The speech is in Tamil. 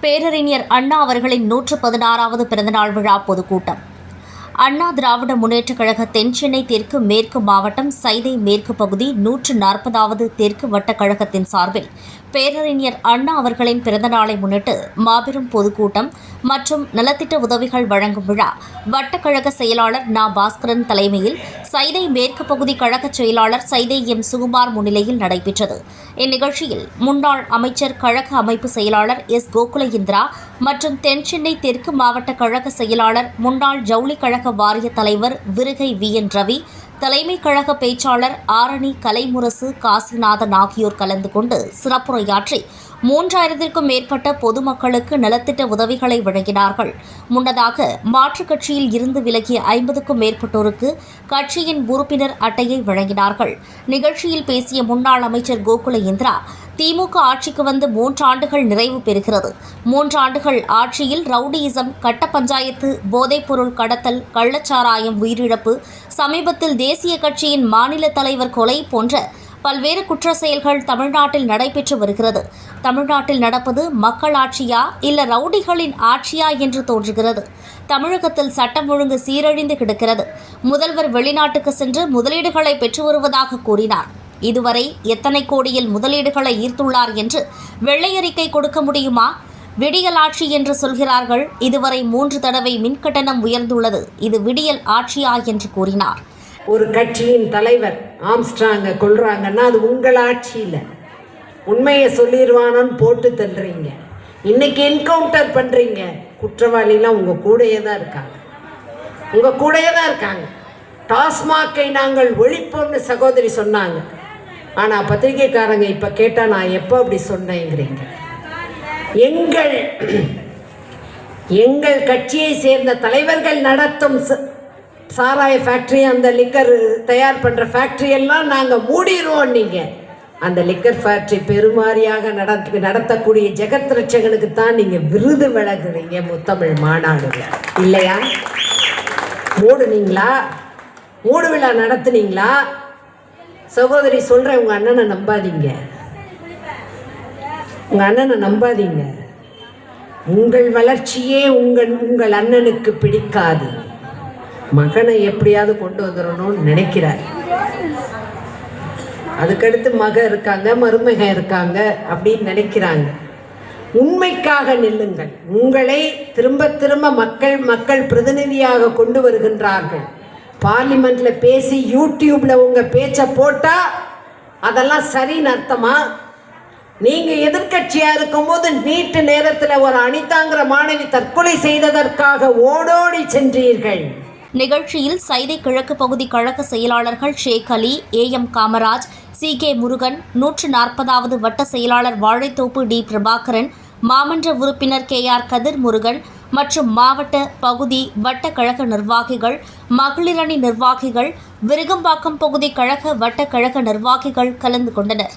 பேரறிஞர் அண்ணா அவர்களின் நூற்று பதினாறாவது பிறந்தநாள் விழா பொதுக்கூட்டம். அண்ணா திராவிட முன்னேற்றக் கழக தென்சென்னை தெற்கு மேற்கு மாவட்டம் சைதை மேற்கு பகுதி நூற்று நாற்பதாவது தெற்கு வட்டக் கழகத்தின் சார்பில் பேரறிஞர் அண்ணா அவர்களின் பிறந்தநாளை முன்னிட்டு மாபெரும் பொதுக்கூட்டம் மற்றும் நலத்திட்ட உதவிகள் வழங்கும் விழா. வட்டக்கழக செயலாளர் நா. பாஸ்கரன் தலைமையில் சைதை மேற்கு பகுதி கழக செயலாளர் சைதை எம். சுகுமார் முன்னிலையில் நடைபெற்றது. இந்நிகழ்ச்சியில் முன்னாள் அமைச்சர் கழக அமைப்பு செயலாளர் எஸ். கோகுல இந்திரா மற்றும் தென்சென்னை தெற்கு மாவட்ட கழக செயலாளர் முன்னாள் ஜவுளி கழக வாரிய தலைவர் விருகை வி. என். ரவி தலைமை கழக பேச்சாளர் ஆரணி கலைமுரசு காசிநாதன் ஆகியோர் கலந்து கொண்டு சிறப்புரையாற்றி மூன்றாயிரத்திற்கும் மேற்பட்ட பொதுமக்களுக்கு நலத்திட்ட உதவிகளை வழங்கினார்கள். முன்னதாக மாற்றுக் கட்சியில் இருந்து விலகிய ஐம்பதுக்கும் மேற்பட்டோருக்கு கட்சியின் உறுப்பினர் அட்டையை வழங்கினார்கள். நிகழ்ச்சியில் பேசிய முன்னாள் அமைச்சர் கோகுல இந்திரா திமுக ஆட்சிக்கு வந்து மூன்றாண்டுகள் நிறைவு பெறுகிறது. மூன்றாண்டுகள் ஆட்சியில் ரவுடியிசம் கட்ட பஞ்சாயத்து போதைப்பொருள் கடத்தல் கள்ளச்சாராயம் உயிரிழப்பு சமீபத்தில் தேசிய கட்சியின் மாநில தலைவர் கொலை போன்ற பல்வேறு குற்ற செயல்கள் தமிழ்நாட்டில் நடைபெற்று வருகிறது. தமிழ்நாட்டில் நடப்பது மக்கள் ஆட்சியா இல்ல ரவுடிகளின் ஆட்சியா என்று தோன்றுகிறது. தமிழகத்தில் சட்டம் ஒழுங்கு சீரழிந்து கிடக்கிறது. முதல்வர் வெளிநாட்டுக்கு சென்று முதலீடுகளை பெற்று வருவதாக கூறினார். இதுவரை எத்தனை கோடியில் முதலீடுகளை ஈர்த்துள்ளார் என்று வெள்ளை அறிக்கை கொடுக்க முடியுமா? விடியல் ஆட்சி என்று சொல்கிறார்கள். இதுவரை மூன்று தடவை மின்கட்டணம் உயர்ந்துள்ளது. இது விடியல் ஆட்சியா என்று கூறினார். ஒரு கட்சியின் தலைவர் ஆம்ஸ்ட்ராங்கை கொள்றாங்கன்னா அது உங்கள் ஆட்சியில். உண்மையை சொல்லிடுவானோன்னு போட்டு தள்ளுறீங்க. இன்னைக்கு என்கவுண்டர் பண்ணுறீங்க குற்றவாளிலாம் உங்கள் கூடயே தான் இருக்காங்க. உங்கள் கூடயே தான் இருக்காங்க. டாஸ்மாக்கை நாங்கள் ஒழிப்போம்னு சகோதரி சொன்னாங்க. ஆனால் பத்திரிகைக்காரங்க இப்போ கேட்டால் நான் எப்போ அப்படி சொன்னேங்கிறீங்க. எங்கள் எங்கள் கட்சியை சேர்ந்த தலைவர்கள் நடத்தும் ச- சாராய ஃபேக்ட்ரி அந்த லிக்கர் தயார் பண்ணுற ஃபேக்ட்ரி எல்லாம் நாங்கள் மூடிடுவோம் நீங்கள் அந்த லிக்கர் ஃபேக்ட்ரி பெருமாறியாக நடத்து நடத்தக்கூடிய ஜெகத் ரட்சகனுக்கு தான் நீங்கள் விருது வழங்குறீங்க முத்தமிழ் மாநாடு இல்லையா? மூடுனீங்களா? மூடு விழா நடத்துனீங்களா? சகோதரி சொல்கிறேன் உங்கள் அண்ணனை நம்பாதீங்க. உங்கள் அண்ணனை நம்பாதீங்க. உங்கள் வளர்ச்சியே உங்கள் உங்கள் அண்ணனுக்கு பிடிக்காது. மகனை எப்படியாவது கொண்டு வந்துடணும்னு நினைக்கிறார். அதுக்கடுத்து மக இருக்காங்க மருமக இருக்காங்க அப்படின்னு நினைக்கிறாங்க. உண்மைக்காக நில்லுங்கள். உங்களை திரும்ப திரும்ப மக்கள் மக்கள் பிரதிநிதியாக கொண்டு வருகின்றார்கள். பார்லிமெண்ட்ல பேசி யூடியூப்ல உங்க பேச்சை போட்டா அதெல்லாம் சரின்னு அர்த்தமா? நீங்க எதிர்கட்சியா இருக்கும்போது நீட்டு நேரத்தில் ஒரு அனிதாங்கிற மாணவி தற்கொலை செய்ததற்காக ஓடோடி சென்றீர்கள். நிகழ்ச்சியில் சைதை கிழக்கு பகுதி கழக செயலாளர்கள் Sheikh Ali A M Kamaraj C K Murugan நூற்று நாற்பதாவது வட்ட செயலாளர் வாழைத்தோப்பு டி பிரபாகரன் மாமன்ற உறுப்பினர் கே ஆர் கதிர் முருகன் மற்றும் மாவட்ட பகுதி வட்ட கழக நிர்வாகிகள் மகளிரணி நிர்வாகிகள் விருகம்பாக்கம் பகுதி கழக வட்ட கழக நிர்வாகிகள் கலந்து கொண்டனர்.